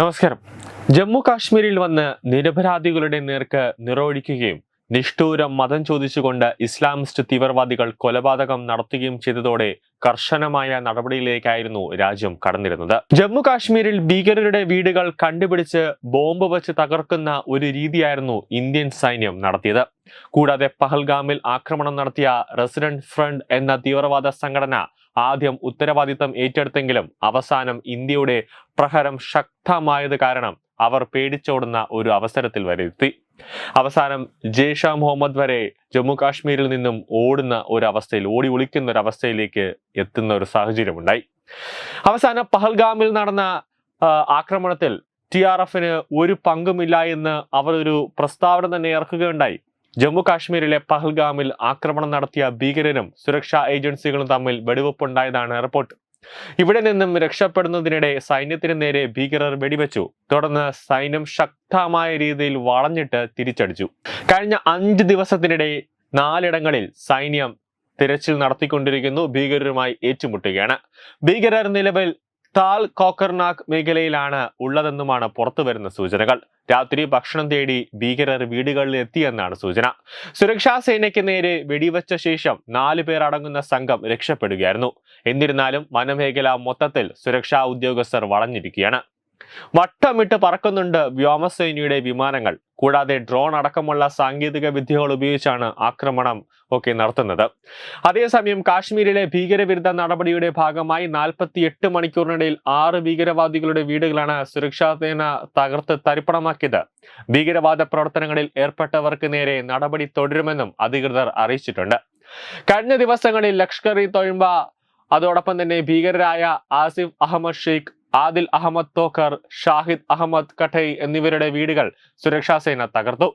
നമസ്കാരം. ജമ്മു കാശ്മീരിൽ വന്ന് നിരപരാധികളുടെ നേർക്ക് നിറൊഴിക്കുകയും നിഷ്ഠൂര മതം ചോദിച്ചുകൊണ്ട് ഇസ്ലാമിസ്റ്റ് തീവ്രവാദികൾ കൊലപാതകം നടത്തുകയും ചെയ്തതോടെ കർശനമായ നടപടിയിലേക്കായിരുന്നു രാജ്യം കടന്നിരുന്നത്. ജമ്മു കാശ്മീരിൽ ഭീകരരുടെ വീടുകൾ കണ്ടുപിടിച്ച് ബോംബ് വെച്ച് തകർക്കുന്ന ഒരു രീതിയായിരുന്നു ഇന്ത്യൻ സൈന്യം നടത്തിയത്. കൂടാതെ പഹൽഗാമിൽ ആക്രമണം നടത്തിയ റെസിഡന്റ് ഫ്രണ്ട് എന്ന തീവ്രവാദ സംഘടന ആദ്യം ഉത്തരവാദിത്തം ഏറ്റെടുത്തെങ്കിലും അവസാനം ഇന്ത്യയുടെ പ്രഹരം ശക്തമായത് കാരണം അവർ പേടിച്ചോടുന്ന ഒരു അവസരത്തിൽ വരെ എത്തി അവസാനം ജെയ്ഷ മുഹമ്മദ് വരെ ജമ്മു കാശ്മീരിൽ നിന്നും ഓടുന്ന ഒരു അവസ്ഥയിൽ ഓടി ഒളിക്കുന്ന ഒരു അവസ്ഥയിലേക്ക് എത്തുന്ന ഒരു സാഹചര്യമുണ്ടായി. അവസാനം പഹൽഗാമിൽ നടന്ന ആക്രമണത്തിൽ ടി ആർ എഫിന് ഒരു പങ്കുമില്ല എന്ന് അവർ ഒരു പ്രസ്താവന തന്നെ ഇറക്കുകയുണ്ടായി. ജമ്മു കാശ്മീരിലെ പഹൽഗാമിൽ ആക്രമണം നടത്തിയ ഭീകരരും സുരക്ഷാ ഏജൻസികളും തമ്മിൽ വെടിവെപ്പുണ്ടായതാണ് റിപ്പോർട്ട്. ഇവിടെ നിന്നും രക്ഷപ്പെടുന്നതിനിടെ സൈന്യത്തിന് നേരെ ഭീകരർ വെടിവെച്ചു. തുടർന്ന് സൈന്യം ശക്തമായ രീതിയിൽ വളഞ്ഞിട്ട് തിരിച്ചടിച്ചു. കഴിഞ്ഞ അഞ്ച് ദിവസത്തിനിടെ നാലിടങ്ങളിൽ സൈന്യം തിരച്ചിൽ നടത്തിക്കൊണ്ടിരിക്കുന്നു. ഭീകരരുമായി ഏറ്റുമുട്ടുകയാണ്. ഭീകരർ നിലവിൽ താൽ കോക്കർനാഗ് മേഖലയിലാണ് ഉള്ളതെന്നുമാണ് പുറത്തു വരുന്ന സൂചനകൾ. രാത്രി ഭക്ഷണം തേടി ഭീകരർ വീടുകളിൽ എത്തിയെന്നാണ് സൂചന. സുരക്ഷാ സേനയ്ക്ക് നേരെ വെടിവെച്ച ശേഷം നാലു പേർ അടങ്ങുന്ന സംഘം രക്ഷപ്പെടുകയായിരുന്നു. എന്നിരുന്നാലും വനമേഖല മൊത്തത്തിൽ സുരക്ഷാ ഉദ്യോഗസ്ഥർ വളഞ്ഞിരിക്കുകയാണ്. വട്ടമിട്ട് പറക്കുന്നുണ്ട് വ്യോമസേനയുടെ വിമാനങ്ങൾ. കൂടാതെ ഡ്രോൺ അടക്കമുള്ള സാങ്കേതിക വിദ്യകൾ ഉപയോഗിച്ചാണ് ആക്രമണം ഒക്കെ നടത്തുന്നത്. അതേസമയം കാശ്മീരിലെ ഭീകരവിരുദ്ധ നടപടിയുടെ ഭാഗമായി നാൽപ്പത്തി എട്ട് മണിക്കൂറിനിടയിൽ ആറ് ഭീകരവാദികളുടെ വീടുകളാണ് സുരക്ഷാ സേന തകർത്ത് തരിപ്പണമാക്കിയത്. ഭീകരവാദ പ്രവർത്തനങ്ങളിൽ ഏർപ്പെട്ടവർക്ക് നേരെ നടപടി തുടരുമെന്നും അധികൃതർ അറിയിച്ചിട്ടുണ്ട്. കഴിഞ്ഞ ദിവസങ്ങളിൽ ലഷ്കർ ഇ തൊഴുമ്പ അതോടൊപ്പം തന്നെ ഭീകരരായ ആസിഫ് അഹമ്മദ് ഷെയ്ഖ് ആദിൽ അഹമ്മദ് തോക്കർ ഷാഹിദ് അഹമ്മദ് കഠൈ എന്നിവരുടെ വീടുകൾ സുരക്ഷാസേന തകർത്തു.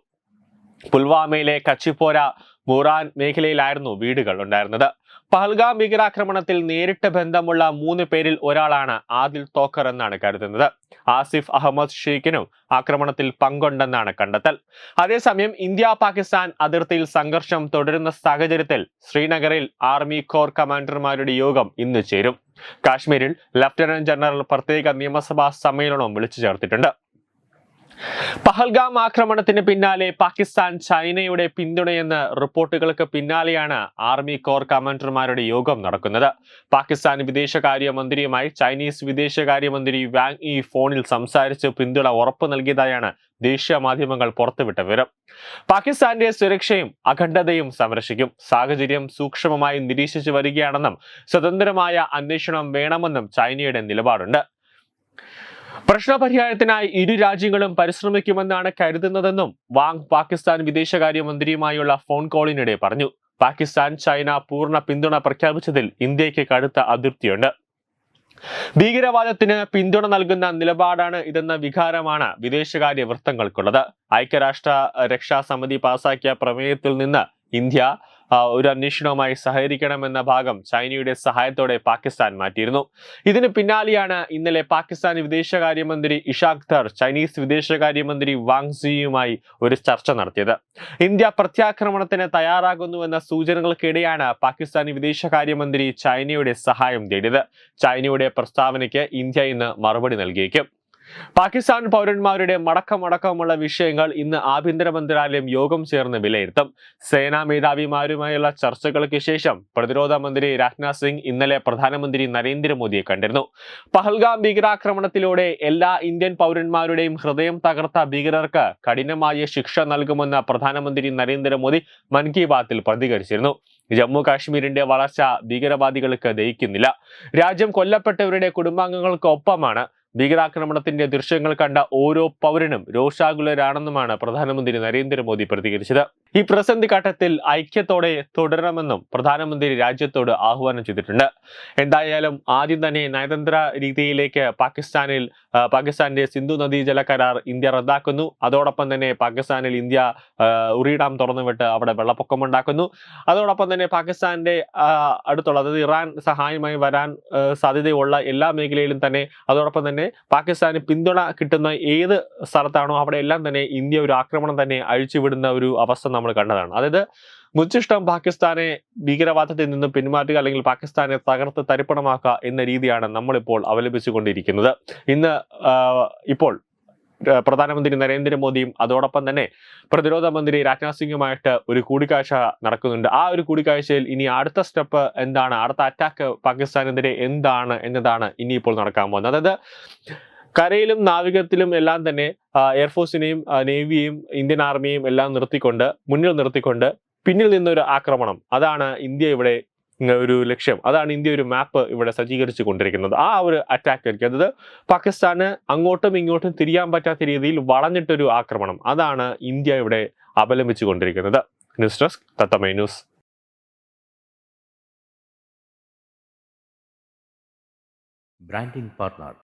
പുൽവാമയിലെ കച്ചിപ്പോര മുറാൻ മേഖലയിലായിരുന്നു വീടുകൾ ഉണ്ടായിരുന്നത്. പഹൽഗാം ഭീകരാക്രമണത്തിൽ നേരിട്ട് ബന്ധമുള്ള മൂന്ന് പേരിൽ ഒരാളാണ് ആദിൽ തോക്കർ എന്നാണ് കരുതുന്നത്. ആസിഫ് അഹമ്മദ് ഷെയ്ഖിനും ആക്രമണത്തിൽ പങ്കുണ്ടെന്നാണ് കണ്ടെത്തൽ. അതേസമയം ഇന്ത്യ പാകിസ്ഥാൻ അതിർത്തിയിൽ സംഘർഷം തുടരുന്ന സാഹചര്യത്തിൽ ശ്രീനഗറിൽ ആർമി കോർ കമാൻഡർമാരുടെ യോഗം ഇന്ന് ചേരും. കാശ്മീരിൽ ലഫ്റ്റനന്റ് ജനറൽ പ്രത്യേക നിയമസഭാ സമ്മേളനവും വിളിച്ചു ചേർത്തിട്ടുണ്ട്. പഹൽഗാം ആക്രമണത്തിന് പിന്നാലെ പാകിസ്ഥാൻ ചൈനയുടെ പിന്തുണയെന്ന റിപ്പോർട്ടുകൾക്ക് പിന്നാലെയാണ് ആർമി കോർ കമാൻഡർമാരുടെ യോഗം നടക്കുന്നത്. പാകിസ്ഥാൻ വിദേശകാര്യമന്ത്രിയുമായി ചൈനീസ് വിദേശകാര്യമന്ത്രി വാങ് ഈ ഫോണിൽ സംസാരിച്ച് പിന്തുണ ഉറപ്പു നൽകിയതായാണ് ദേശീയ മാധ്യമങ്ങൾ പുറത്തുവിട്ട വിവരം. പാകിസ്ഥാന്റെ സുരക്ഷയും അഖണ്ഡതയും സംരക്ഷിക്കും. സാഹചര്യം സൂക്ഷ്മമായി നിരീക്ഷിച്ചു വരികയാണെന്നും സ്വതന്ത്രമായ അന്വേഷണം വേണമെന്നും ചൈനയുടെ നിലപാടുണ്ട്. പ്രശ്നപരിഹാരത്തിനായി ഇരു രാജ്യങ്ങളും പരിശ്രമിക്കുമെന്നാണ് കരുതുന്നതെന്നും വാങ് പാകിസ്ഥാൻ വിദേശകാര്യമന്ത്രിയുമായുള്ള ഫോൺ കോളിനിടെ പറഞ്ഞു. പാകിസ്ഥാൻ ചൈന പൂർണ പിന്തുണ പ്രഖ്യാപിച്ചതിൽ ഇന്ത്യയ്ക്ക് കടുത്ത അതൃപ്തിയുണ്ട്. ഭീകരവാദത്തിന് പിന്തുണ നൽകുന്ന നിലപാടാണ് ഇതെന്ന വികാരമാണ് വിദേശകാര്യ വൃത്തങ്ങൾക്കുള്ളത്. ഐക്യരാഷ്ട്ര രക്ഷാ സമിതി പാസാക്കിയ പ്രമേയത്തിൽ നിന്ന് ഇന്ത്യ ഒരു അന്വേഷണവുമായി സഹകരിക്കണമെന്ന ഭാഗം ചൈനയുടെ സഹായത്തോടെ പാകിസ്ഥാൻ മാറ്റിയിരുന്നു. ഇതിന് പിന്നാലെയാണ് ഇന്നലെ പാകിസ്ഥാൻ വിദേശകാര്യമന്ത്രി ഇഷാഖ് ധർ ചൈനീസ് വിദേശകാര്യമന്ത്രി വാങ് സിയുമായി ഒരു ചർച്ച നടത്തിയത്. ഇന്ത്യ പ്രത്യാക്രമണത്തിന് തയ്യാറാകുന്നുവെന്ന സൂചനകൾക്കിടെയാണ് പാകിസ്ഥാൻ വിദേശകാര്യമന്ത്രി ചൈനയുടെ സഹായം തേടിയത്. ചൈനയുടെ പ്രസ്താവനയ്ക്ക് ഇന്ത്യ ഇന്ന് മറുപടി നൽകിയേക്കും. പാകിസ്ഥാൻ പൗരന്മാരുടെ മടക്കമടക്കമുള്ള വിഷയങ്ങൾ ഇന്ന് ആഭ്യന്തര മന്ത്രാലയം യോഗം ചേർന്ന് വിലയിരുത്തും. സേനാ മേധാവിമാരുമായുള്ള ചർച്ചകൾക്ക് ശേഷം പ്രതിരോധ മന്ത്രി രാജ്നാഥ് സിംഗ് ഇന്നലെ പ്രധാനമന്ത്രി നരേന്ദ്രമോദിയെ കണ്ടിരുന്നു. പഹൽഗാം ഭീകരാക്രമണത്തിലൂടെ എല്ലാ ഇന്ത്യൻ പൗരന്മാരുടെയും ഹൃദയം തകർത്ത ഭീകരർക്ക് കഠിനമായ ശിക്ഷ നൽകുമെന്ന് പ്രധാനമന്ത്രി നരേന്ദ്രമോദി മൻ കി ബാത്തിൽ പ്രതികരിച്ചിരുന്നു. ജമ്മു കാശ്മീരിന്റെ വളർച്ച ഭീകരവാദികൾക്ക് ദഹിക്കുന്നില്ല. രാജ്യം കൊല്ലപ്പെട്ടവരുടെ കുടുംബാംഗങ്ങൾക്കൊപ്പമാണ്. ഭീകരാക്രമണത്തിന്റെ ദൃശ്യങ്ങൾ കണ്ട ഓരോ പൗരനും രോഷാകുലരാണെന്നുമാണ് പ്രധാനമന്ത്രി നരേന്ദ്രമോദി പ്രതികരിച്ചത്. ഈ പ്രതിസന്ധി ഘട്ടത്തിൽ ഐക്യത്തോടെ തുടരണമെന്നും പ്രധാനമന്ത്രി രാജ്യത്തോട് ആഹ്വാനം ചെയ്തിട്ടുണ്ട്. എന്തായാലും ആദ്യം തന്നെ നയതന്ത്ര രീതിയിലേക്ക് പാകിസ്ഥാനിൽ പാകിസ്ഥാന്റെ സിന്ധു നദീജല കരാർ ഇന്ത്യ റദ്ദാക്കുന്നു. അതോടൊപ്പം തന്നെ പാകിസ്ഥാനിൽ ഇന്ത്യ ഉറിയിടാം തുറന്നുവിട്ട് അവിടെ വെള്ളപ്പൊക്കം ഉണ്ടാക്കുന്നു അതോടൊപ്പം തന്നെ പാകിസ്ഥാന്റെ അടുത്തുള്ള അതായത് ഇറാൻ സഹായമായി വരാൻ സാധ്യതയുള്ള എല്ലാ മേഖലയിലും തന്നെ അതോടൊപ്പം തന്നെ പാകിസ്ഥാന് പിന്തുണ കിട്ടുന്ന ഏത് സ്ഥലത്താണോ അവിടെ എല്ലാം തന്നെ ഇന്ത്യ ഒരു ആക്രമണം തന്നെ അഴിച്ചുവിടുന്ന ഒരു അവസ്ഥ നമ്മൾ കണ്ടതാണ്. അതായത് മുച്ചിഷ്ടം പാകിസ്ഥാനെ ഭീകരവാദത്തിൽ നിന്നും പിന്മാറ്റുക അല്ലെങ്കിൽ പാകിസ്ഥാനെ തകർത്ത് തരിപ്പണമാക്കുക എന്ന രീതിയാണ് നമ്മളിപ്പോൾ അവലംബിച്ചുകൊണ്ടിരിക്കുന്നത്. ഇന്ന് ഇപ്പോൾ പ്രധാനമന്ത്രി നരേന്ദ്രമോദിയും അതോടൊപ്പം തന്നെ പ്രതിരോധ മന്ത്രി രാജ്നാഥ് സിംഗുമായിട്ട് ഒരു കൂടിക്കാഴ്ച നടക്കുന്നുണ്ട്. ആ ഒരു കൂടിക്കാഴ്ചയിൽ ഇനി അടുത്ത സ്റ്റെപ്പ് എന്താണ്? അടുത്ത അറ്റാക്ക് പാകിസ്ഥാനെതിരെ എന്താണ് എന്നതാണ് ഇനിയിപ്പോൾ നടക്കാൻ പോകുന്നത്. അതായത് കരയിലും നാവികത്തിലും എല്ലാം തന്നെ എയർഫോഴ്സിനെയും നേവിയെയും ഇന്ത്യൻ ആർമിയെയും എല്ലാം നിർത്തിക്കൊണ്ട് മുന്നിൽ നിർത്തിക്കൊണ്ട് പിന്നിൽ നിന്നൊരു ആക്രമണം. അതാണ് ഇന്ത്യ ഇവിടെ ഒരു ലക്ഷ്യം. അതാണ് ഇന്ത്യ ഒരു മാപ്പ് ഇവിടെ സജ്ജീകരിച്ചു കൊണ്ടിരിക്കുന്നത്. ആ ഒരു അറ്റാക്ക് ആയിരിക്കും. അതായത് പാകിസ്ഥാന് അങ്ങോട്ടും ഇങ്ങോട്ടും തിരിയാൻ പറ്റാത്ത രീതിയിൽ വളഞ്ഞിട്ടൊരു ആക്രമണം. അതാണ് ഇന്ത്യ ഇവിടെ അപലംബിച്ചു കൊണ്ടിരിക്കുന്നത്. News desk Thathamai news. Branding partner